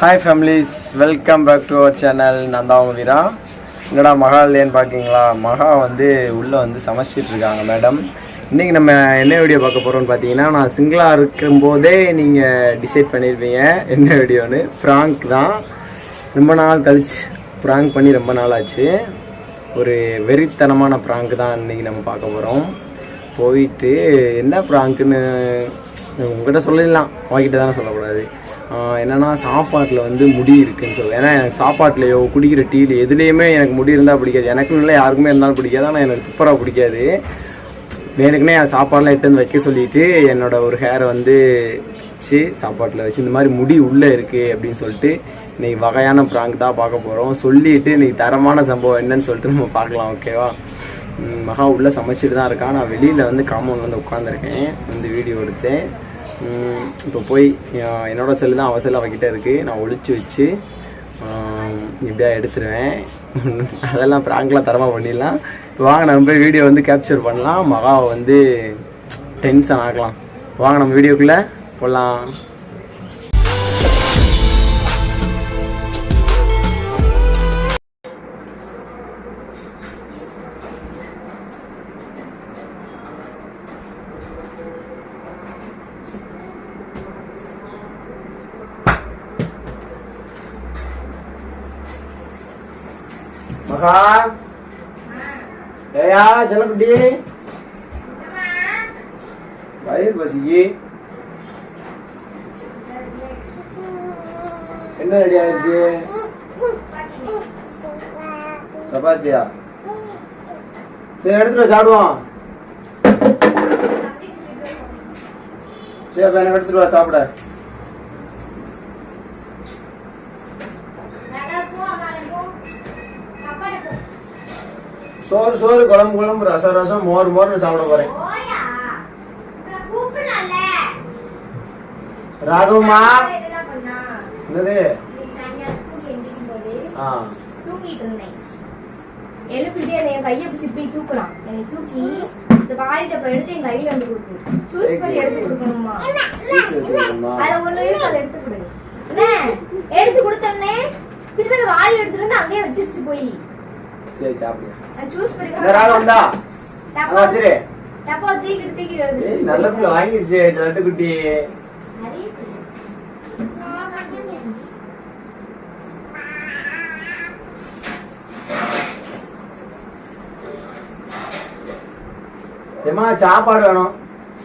Hi families welcome back to our channel நான் தான் உங்கள் வீரா. என்னடா மகா இல்லையேன்னு பார்க்கிங்களா மகா வந்து உள்ளே வந்து சமைச்சிட்டு இருக்காங்க மேடம் இன்றைக்கி நம்ம என்ன வீடியோ பார்க்க போகிறோம்னு பார்த்தீங்கன்னா நான் சிங்கிளாக இருக்கும்போதே நீங்கள் டிசைட் பண்ணியிருப்பீங்க என்ன வீடியோன்னு ஃப்ராங்க் தான். ரொம்ப நாள் கழிச்சு ப்ராங்க் பண்ணி ரொம்ப நாள் ஆச்சு. ஒரு வெறித்தனமான ப்ராங்க் தான் இன்றைக்கி நம்ம பார்க்க போகிறோம் போயிட்டு என்ன ப்ராங்க்குன்னு உங்கள்கிட்ட சொல்லிடலாம் வாங்கிட்டு தானே சொல்லக்கூடாது. என்னென்னா சாப்பாட்டில் வந்து முடி இருக்குன்னு சொல்லுவேன் ஏன்னா எனக்கு சாப்பாட்டுலையோ குடிக்கிற டீல எதுலேயுமே எனக்கு முடி இருந்தால் பிடிக்காது. எனக்குன்னு இல்லை யாருக்குமே இருந்தாலும் பிடிக்காது. ஆனால் எனக்கு சூப்பராக பிடிக்காது. வேணுக்குனே என் சாப்பாடெலாம் எட்டு வந்து வைக்க சொல்லிட்டு என்னோட ஒரு ஹேரை வந்து வச்சு சாப்பாட்டில் வச்சு இந்த மாதிரி முடி உள்ளே இருக்குது அப்படின்னு சொல்லிட்டு இன்னைக்கு வகையான ப்ராங்க் தான் பார்க்க போகிறோம் சொல்லிட்டு இன்னைக்கு தரமான சம்பவம் என்னன்னு சொல்லிட்டு நம்ம பார்க்கலாம் ஓகேவா மகா உள்ளே சமைச்சிட்டு தான் இருக்கான். நான் வெளியில் வந்து காம்பவுண்ட் வந்து உட்காந்துருக்கேன் வந்து வீடியோ எடுத்தேன். இப்போ போய் என்னோடய என்னோட செல்லு தான் அவள் செல்லு அவகிட்ட இருக்குது நான் ஒழிச்சு வச்சு இப்படியாக இப்படியா எடுத்துருவேன். அதெல்லாம் ப்ராங்க்லாம் தரமாக பண்ணிடலாம். இப்போ வாங்க நம்ம போய் வீடியோ வந்து கேப்சர் பண்ணலாம். மகாவை வந்து டென்ஷன் ஆகலாம் வாங்க நம்ம வீடியோக்குள்ளே போடலாம் போகலாம் மகா ஏயா செல்லக்குட்டி வயிறு பசிக்கு என்ன ரெடி ஆயிடுச்சு சப்பாத்தியா சரி எடுத்துட்டு வா, சாப்பிடுவோம் சரி அப்ப எனக்கு எடுத்துட்டு வா சாப்பிட சோறு சோறு குழம்பு குழம்பு ரசம் ரசம் மோர் மோர்னு சாப்பிட போறேன். ராகவமா என்னது? ஆ. இருந்தேன். எழுப்பிட்டே என் கையை பிடிச்சி இப்படி தூக்கலாம் என்னை தூக்கி இந்த வாரிட்ட போய் எடுத்து என் கையில வந்து கொடுக்கு சூஸ் பண்ணி எடுத்து கொடுக்கணுமா. அதுல ஒண்ணு இருக்கு அதை எடுத்து கொடு. என்ன? எடுத்து கொடுத்தோன்னே திரும்ப வாரி எடுத்துட்டு வந்து அங்கேயே வச்சிருச்சு போய். சரி சாப்பிடு வந்தா வச்சிரு டப்பா வந்து நல்ல பிள்ளை நிறைய பிள்ளை. ஏமா சாப்பாடு வேணும்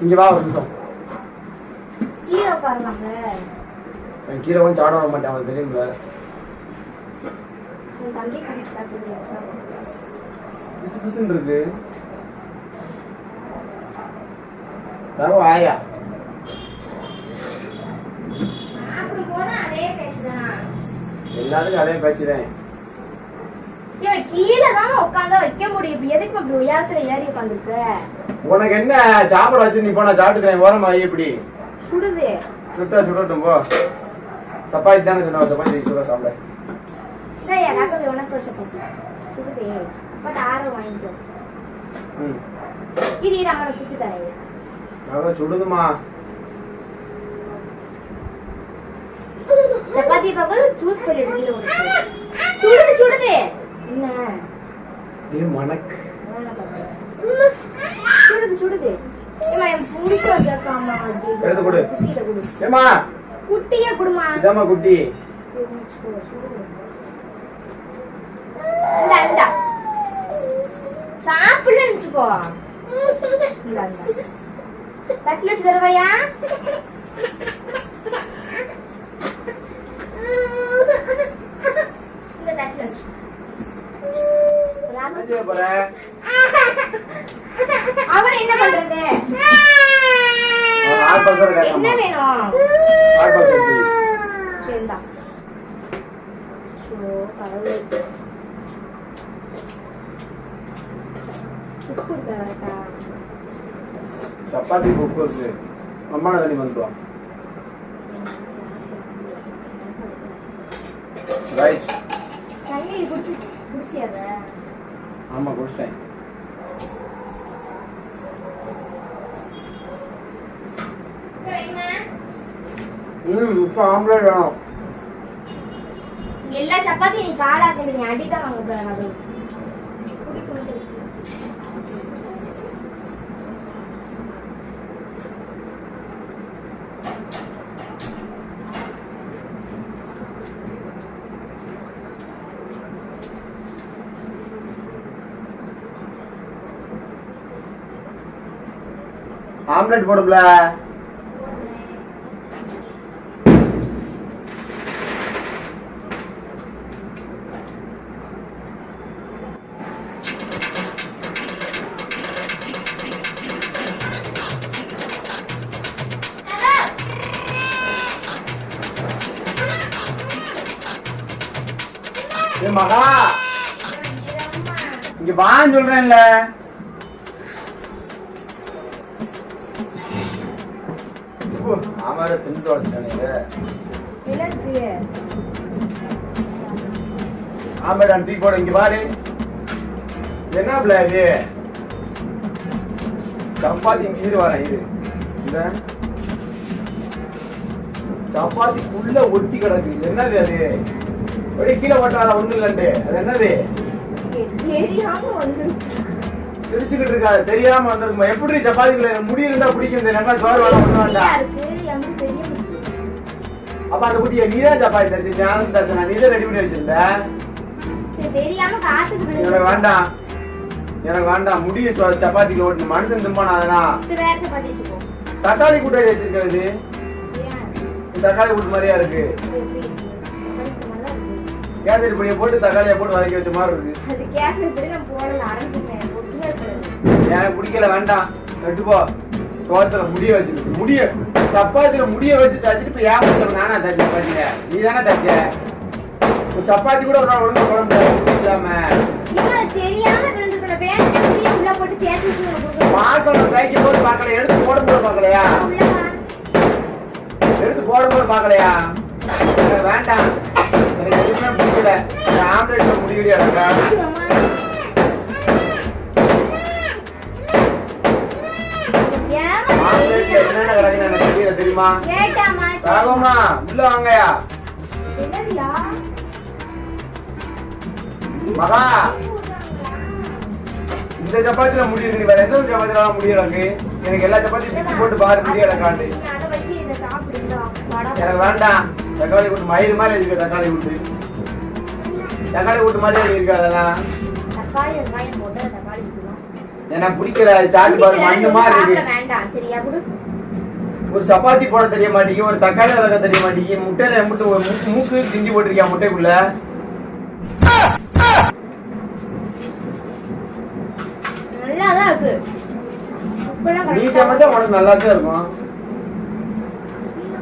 இங்க வா ஒரு நிமிஷம் கீழே வந்து சாட வர மாட்டேன் அவனுக்கு தெரியும்ல இருக்கு ஆயா எல்லாத்துக்கும் அதே பேச்சுதான். இவன் கீழே தான் உட்காந்தா வைக்க முடியும். எதுக்கு அப்படி உயரத்துல ஏறி உட்காந்துருக்க உனக்கு என்ன? சாப்பாடு வச்சு நீ போனா சாப்பிட்டுக்கிறேன். ஓரமா இப்படி. சுடுது. சுட்டா சுடட்டும் போ. சப்பாத்தி தானே சொன்னா சப்பாத்தி சுட சாப்பிட. சரி ஒரு சப்பாத்தி சுடுதே. பட் ஆரம் வாங்கிக்கோ. இது இது அவனை பிடிச்சி தரேன். அதான் சுடுதுமா. சப்பாத்தி பக்கம் ஜூஸ் பண்ணி கீழே ஒன்று சுடுது சுடுது. என்ன? ஏ மணக்கு? சுடுது சுடுது. குட்டியா குடுமா? குட்டி. இந்தா, இந்தா. சாப்பிடல நினைச்சுக்கோ இந்தா, இந்தா. தட்டுல வச்சு தருவாயா இந்த தட்டுல வச்சு என்ன செய்ய போற அவன் என்ன பண்றது என்ன வேணும் ஆள் பசங்க எடுத்து வை. சரி இந்தா. ஷோ, கடவுளே. உப்பு இருக்கா கரெக்டா? சப்பாத்தி உப்பு இருக்கு அம்மா தண்ணி வந்துட்டு வா. ரைட் தண்ணி குடிச்சு குடிச்சியாத? ஆமா குடிச்சிட்டேன் ம் இப்போ ஆம்லேட் வேணும் எல்லா சப்பாத்தியும் நீ பாலாக்க நீ அடிதான் வாங்க போற ஆம்லெட் போடும்ல. மகா இங்க வான்னு சொல்றேன்ல. ஆமார தின்னு வச்சானே என்னது ஆமாடா டீ போட இங்க பாரு. என்ன பிள்ளை இது? சப்பாத்தி இரு வரேன் இது. இந்த சப்பாத்திக்குள்ள ஒட்டி கிடக்கு. இது என்னது அது? ஒரே கீழே போட்டால ஒண்ணு இல்லண்டு அது என்னது? தெரியாம வந்து சிரிச்சுக்கிட்டு இருக்காது தெரியாம வந்திருக்குமா? எப்படி சப்பாத்திக்குள்ள முடி இருந்தா பிடிக்கும்? நல்லா சோறு வேணாம் ஒண்ணு வேண்டாம். அப்ப அந்த குட்டியை நீதான் சப்பாத்தி தச்சு ஞானம் தச்சு நீ தான் ரெடி பண்ணி தெரியாம காத்துக்கு எனக்கு வேண்டாம். எனக்கு வேண்டாம். முடிய சோ- சப்பாத்திக்கு ஓட்டு. மனுஷன் திம்பானா வச்சுக்கோ தக்காளி கூட்டாளி வச்சிருக்கிறது. தக்காளி கூட்டு மாதிரியா இருக்கு. கேசரி பொடியை போட்டு தக்காளியை போட்டு வதக்கி வச்ச மாதிரி இருக்கு. எனக்கு பிடிக்கல வேண்டாம். எடுத்து போ. சோத்துல முடிய வச்சுக்கிட்டு முடிய. சப்பாத்தில முடிய வச்சு தச்சுட்டு இப்ப ஏமாத்தம் நானா தச்சு? பாத்தீங்க நீ தானே தச்ச. சப்பாத்தி கூட ஒரு நாள் ஒழுங்கா போட முடியாது. முடி இல்லாம. பார்க்கணும் தைக்கும் போது பார்க்கல எடுத்து போடும்போது பார்க்கலையா? உள்ள வா. எடுத்து போடும்போது பார்க்கலையா? எனக்கு வேண்டாம். எனக்கு எதுவுமே பிடிக்கல. இந்த ஆம்லேட்ல முடியலையா? இருக்கா தெரியுமா. ராகவமா உள்ள வாங்கயா? மகா. இந்த சப்பாத்தில முடி இருக்கு நீ வேற எந்த சப்பாத்தில முடி இருக்கு எனக்கு எல்லா சப்பாத்தியும் பிச்சு போட்டு பாரு முடி இறக்காண்டு நீ அதை வச்சு இதை சாப்பிடு, இந்தா, வடை. எனக்கு வேண்டாம். தக்காளி கூட்டு மயிறு மாதிரி இருக்கு தக்காளி கூட்டு. தக்காளி கூட்டு மாதிரி இருக்கு அதெல்லாம். எனக்கு பிடிக்கல சாட்டு பாரு மண்ணு மாதிரி இருக்கு. வேண்டாம் சரியா? குடு. ஒரு சப்பாத்தி போட தெரிய மாட்டேங்குது ஒரு தக்காளி வதக்க தெரிய மாட்டேங்குது. முட்டையில முட்டை ஒரு மூக்கு- மூக்கு திஞ்சி போட்டிருக்கியா முட்டைக்குள்ள? நீ சமைச்சா உனக்கு நல்லா தான் இருக்கும்?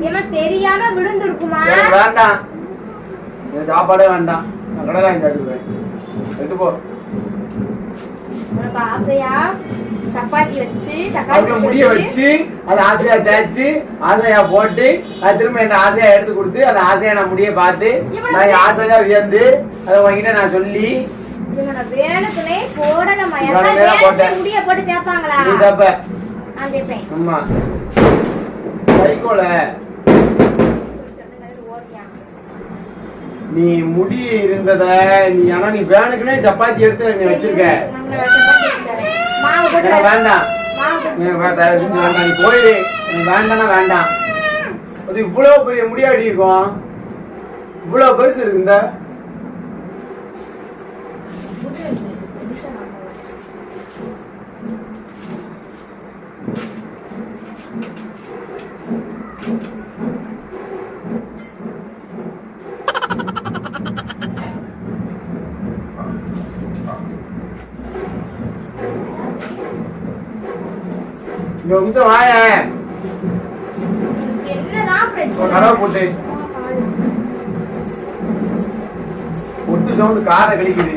ஏம்மா, தெரியாம விழுந்திருக்குமா? எனக்கு வேண்டாம். எனக்கு சாப்பாடே வேண்டாம். நான் கடை வாங்கி சாப்பிடுவேன் எடுத்து போ உனக்கு ஆசையா? சப்பாத்தி வச்சு தக்காளி முடிய வச்சு? அதை ஆசையா தேய்ச்சி ஆசையா போட்டு அது திரும்ப என்ன ஆசையா எடுத்து கொடுத்து அந்த ஆசையா நான் முடிய பார்த்து நான் ஆசையா வியந்து அதை வாங்கிட்டு நான் சொல்லி இவனை வேணுக்குனே எல்லாம் போட்டேன். முடிய போட்டு தேப்பாங்களா நீ தப்ப நான் தேப்பேன் ஆமா. சைக்கோல நீ முடி இருந்தத நீ ஆனா நீ வேணுக்குனே சப்பாத்தி எடுத்து நீ வச்சிருக்க. வேண்டாம். வேண்டாம். நீ போயிடு நீ வேண்டாம்னா வேண்டாம். அது இவ்வளவு பெரிய முடியாடி இருக்கும். இவ்வளவு பெருசு இருக்கு இந்த. இங்க பிரச்சனை? கதவை போட்டு. ஒட்டு சவுண்டு காதை கழிக்குது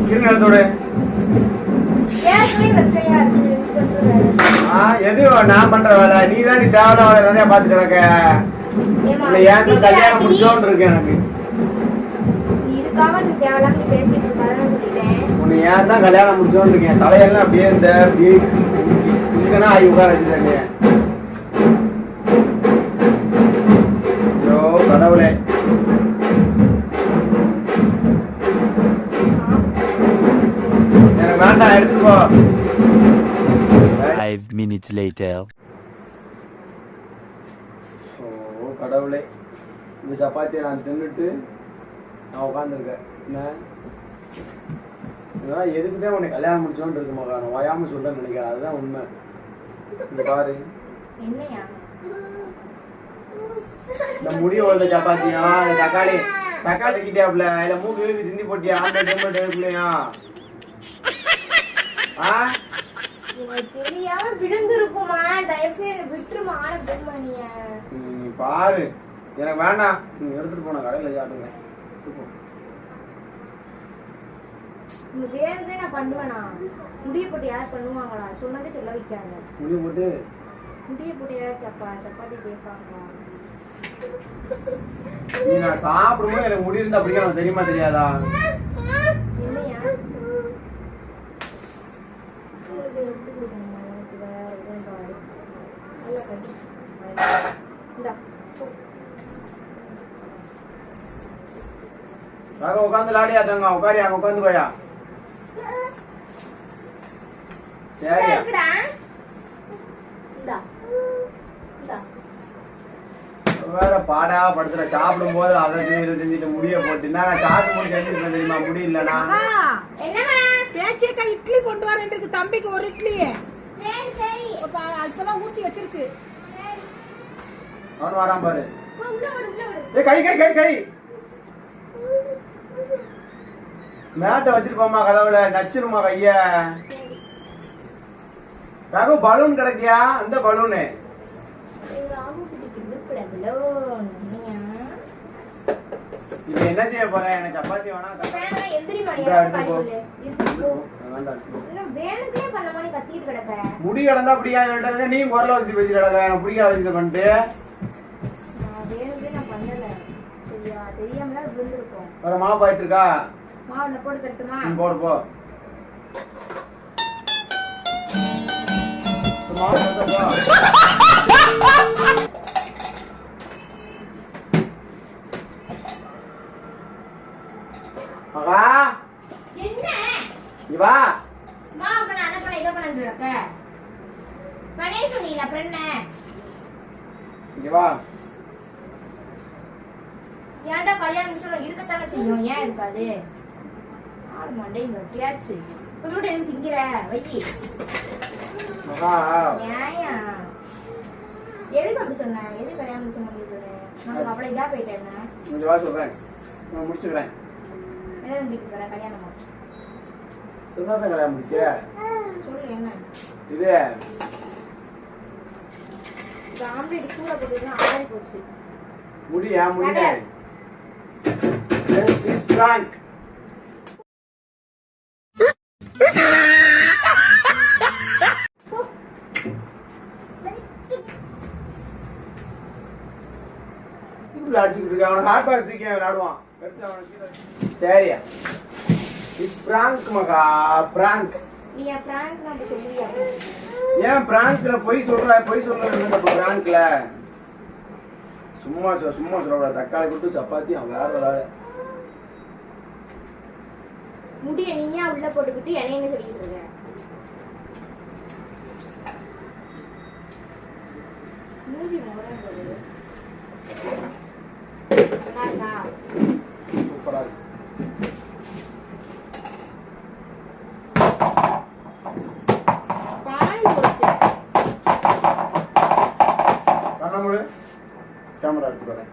ஸ்கிரீன் எடுத்தோடு எது? நான் பண்ற வேலை. நீ தான் நீ தேவையான வேலை நிறைய ஏம்மா, உன்னை ஏன் கல்யாணம் முடிச்சோன்னு இருக்கு எனக்கு. உன்னை ஏன் தான் கல்யாணம் முடிச்சோன்னு இருக்கேன் தலையெல்லாம் அப்படியே இந்த அப்படியே சிக்கனா ஆகி உட்கார வச்சுட்டாங்க ஐயோ கடவுளே. எனக்கு வேண்டாம் எடுத்துட்டு போ. Five minutes later. ஓ கடவுளே. இந்த சப்பாத்தியை நான் தின்னுட்டு நான் உட்காந்துருக்கேன் என்ன? இதெல்லாம் எதுக்கு தான் உன்னை கல்யாணம் முடிச்சோன்னு இருக்கு மகா நான் வயாம சொல்றேன்னு நினைக்கிறேன். அதுதான் உண்மை. இந்த பாரு. இந்த முடி வளர்ந்த சப்பாத்தியா? இந்த தக்காளி தக்காளி கிட்டியாப்ல இல்ல மூக்கு இழுக்கு சிந்தி போட்டியா? அந்த டெம்பர் டேபிள்லையா ஆ? தெரியாம விழுந்திருக்குமா தயவு செய்து என்னை விட்டுருமா ஆன பெண்மணிய நீ பாரு. எனக்கு வேண்டாம். நீ எடுத்துட்டு போன கடையில் சாப்பிடுங்க. வேணுதே நான் பண்ணுவேனா முடிய போட்டு யார் பண்ணுவாங்களா? சொன்னதே சொல்ல போட்டு? முடிய போட்டு யார் சப்பா சப்பாத்தி கேட்பாங்களா? நீ நான் சாப்பிடும்போது எனக்கு முடி இருந்தா அப்படியே எனக்கு தெரியுமா தெரியாதா? என்னையா? இதை எடுத்து கொடுக்கணுமா? எனக்கு வேற எதுவும் பாரு நல்லா கட்டி. இந்தா. நாங்க உட்காந்து லாடியா தங்க உட்காரி அங்க உட்காந்து போயா சரியா இருக்குடா இந்தா இந்தா வேற பாடா படுத்துற சாப்பிடும் போது அதை செஞ்சு இதை செஞ்சுட்டு முடிய போட்டு நான் சாப்பிட்டு முடி செஞ்சுருப்பேன் தெரியுமா முடி இல்லைனா என்னம்மா பேச்சியக்கா இட்லி கொண்டு வரேன் இருக்கு தம்பிக்கு ஒரு இட்லி சரி சரி இப்ப இப்பதான் ஊட்டி வச்சிருக்கு அவனு வரான் பாரு போ, உள்ள விடு உள்ள விடு ஏய் கை கை கை கை மேட்டை வச்சிருப்போமா கதவுல நச்சிருமா கைய. ரகு பலூன் கிடைக்கியா? அந்த பலூனு? இப்ப என்ன செய்ய போறேன் எனக்கு சப்பாத்தி வேணா முடி கிடந்தா பிடிக்கா சொல்லிட்டு நீ குரல வச்சு பேசி கிடக்க எனக்கு பிடிக்கா வச்சு பண்ணிட்டு. வேற மாவு ஆயிட்டு இருக்கா மாவுல போட்டு தட்டுமா ம், போடு போ. மாவு. மகா? என்ன? இங்க வா மாவு பண்ண அதை பண்ண இதை பண்ண சொன்னீங்க அப்புறம் என்ன? இங்க வா. ஏன்டா கல்யாணம் சொல்ல இருக்கத்தானே செய்யும் ஏன் இருக்காது? ஆடு மண்டை வெட்டியாச்சு கொஞ்சோட எதுவும் திங்கிற? வையி ஏயா எதுக்கு அப்படி சொன்ன? எது கல்யாணம் சொன்ன நமக்கு அவ்வளோ இதா போயிட்டேன் இங்க வா சொல்றேன். நான் முடிச்சுக்கிறேன். என்ன போற கல்யாணமா? சொன்னா கல்யாணம் முடிக்க. சொல்லு என்ன? இது. ஆம்லேட் கூட போட்டு ஆடி போச்சு. முடியா? முடிய திஸ் பிராங்க் அடிச்சுக்கிட்டு இருக்க அவனை ஹாட் பாக்ஸ் தூக்கி விளையாடுவான். சரியா. இஸ் பிராங்க் மகா பிராங்க் ஏன் பிராங்க்ல பொய் சொல்ற? பொய் சொல்ற பிராங்க்ல சும்மா சும்மா சொல்லக்கூடாது. தக்காளி கொட்டு சப்பாத்தி அவன் வேற வேலை முடிய நீயா உள்ள போட்டுக்கிட்டு என்னை என்ன சொல்லிட்டு இருக்க? மூஞ்சி முறை போகுது. நல்லா இருக்கா சூப்பரா இருக்கு பால் போச்சு கண்ண முழு கேமரா எடுத்து வரேன்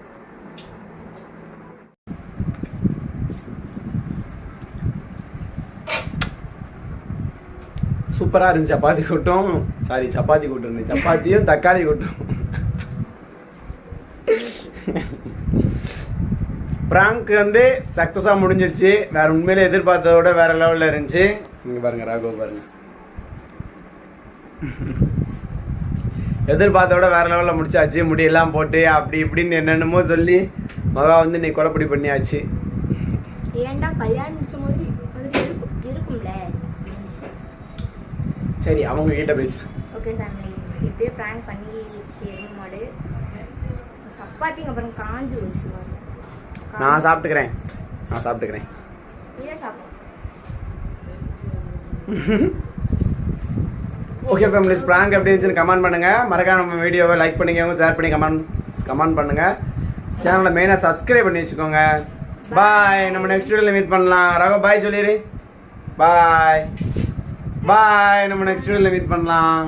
சூப்பராக இருந்துச்சு. சப்பாத்தி கூட்டம். சாரி சப்பாத்தி கூட்டம் சப்பாத்தியும் தக்காளி கூட்டம். பிராங்க் வந்து சக்ஸஸாக முடிஞ்சிருச்சு. வேற உண்மையிலே எதிர்பார்த்ததை விட வேற லெவலில் இருந்துச்சு. இங்கே பாருங்க ராகவ் பாருங்க. எதிர்பார்த்த விட வேற லெவலில் முடிச்சாச்சு. முடியெல்லாம் போட்டு அப்படி இப்படின்னு என்னென்னமோ சொல்லி மகா வந்து நீ கொலைப்படி பண்ணியாச்சு. ஏன்டா கல்யாணம் முடிச்ச மாதிரி அது இருக்கும் இருக்கும்ல சரி அவங்க கிட்ட பேசு. ஓகே ஃபேமிலிஸ் இப்படியே ப்ராங்க் பண்ணிடுச்சு எருமை மாடு. சப்பாத்திங்க அப்புறம் காஞ்சு வச்சு பாருங்க. நான் சாப்பிட்டுக்கிறேன். நான் சாப்பிட்டுக்கிறேன். இதை சாப்பிடும் ஓகே ஃபேமிலிஸ் ப்ராங்க் எப்படி இருந்துச்சுன்னு கமெண்ட் பண்ணுங்கள் மறக்காம நம்ம வீடியோவை லைக் பண்ணிக்கோங்க ஷேர் பண்ணி கமெண்ட் கமெண்ட் பண்ணுங்கள் சேனலை மெயினாக சப்ஸ்கிரைப் பண்ணி வச்சுக்கோங்க. பாய் நம்ம நெக்ஸ்ட் வீடியோவில் மீட் பண்ணலாம். ரகோ பாய் சொல்லிடு பாய் பாய் நம்ம நெக்ஸ்ட் வீடியோவில் மீட் பண்ணலாம்.